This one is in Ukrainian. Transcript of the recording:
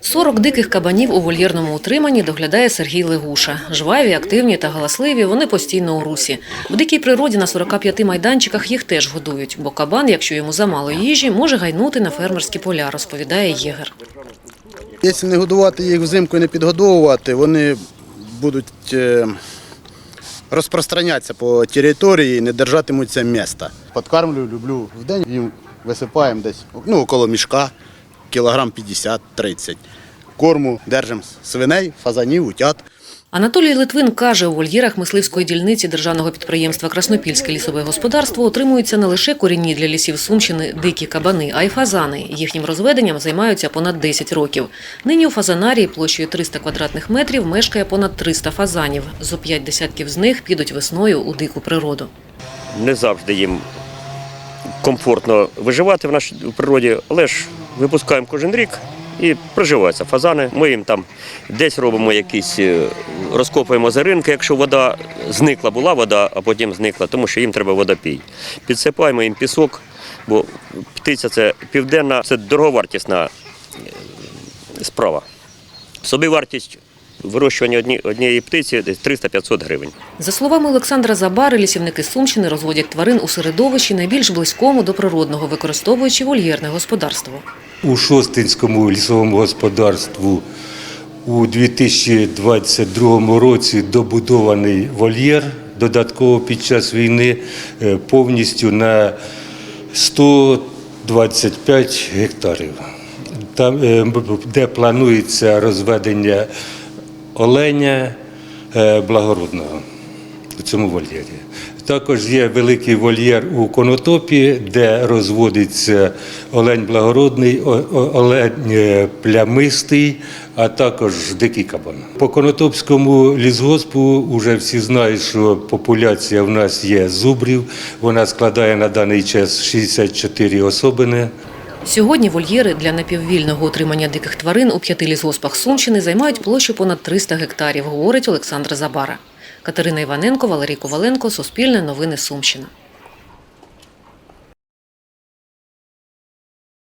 40 диких кабанів у вольєрному утриманні доглядає Сергій Легуша. Жваві, активні та галасливі, вони постійно у русі. В дикій природі на 45 майданчиках їх теж годують, бо кабан, якщо йому замало їжі, може гайнути на фермерські поля, розповідає єгер. Якщо не годувати їх взимку і не підгодовувати, вони будуть е, розпространятися по території і не держатимуться міста. Подкармлюю, люблю в день, їм висипаємо десь ну, около мішка, кілограм 50-30. Корму держимо свиней, фазанів, утят. Анатолій Литвин каже, у вольєрах мисливської дільниці державного підприємства Краснопільське лісове господарство отримуються не лише корінні для лісів Сумщини дикі кабани, а й фазани. Їхнім розведенням займаються понад 10 років. Нині у фазанарії площею 300 квадратних метрів мешкає понад 300 фазанів. Зо п'ять десятків з них підуть весною у дику природу. не завжди їм комфортно виживати в нашій природі, але ж випускаємо кожен рік і проживаються фазани. Ми їм там десь робимо якісь, е, розкопуємо заринки, якщо вода зникла, була вода, а потім зникла, тому що їм треба водопій. Підсипаємо їм пісок, бо птиця це південна, це дороговартісна е, справа. Собівартість вирощування одні- однієї птиці десь 300-500 гривень. За словами Олександра Забари, лісівники Сумщини розводять тварин у середовищі найбільш близькому до природного, використовуючи вольєрне господарство. У Шостинському лісовому господарству у 2022 році добудований вольєр додатково під час війни е, повністю на 125 гектарів. Там, е, де планується розведення оленя е, благородного у цьому вольєрі. Також є великий вольєр у Конотопі, де розводиться олень благородний, олень е, плямистий, а також дикий кабан. По Конотопському лісгоспу вже всі знають, що популяція в нас є зубрів. Вона складає на даний час 64 особини. Сьогодні вольєри для напіввільного утримання диких тварин у п'яти лісгоспах Сумщини займають площу понад 300 гектарів, говорить Олександр Забара. Катерина Іваненко, Валерій Коваленко, Суспільне новини Сумщина.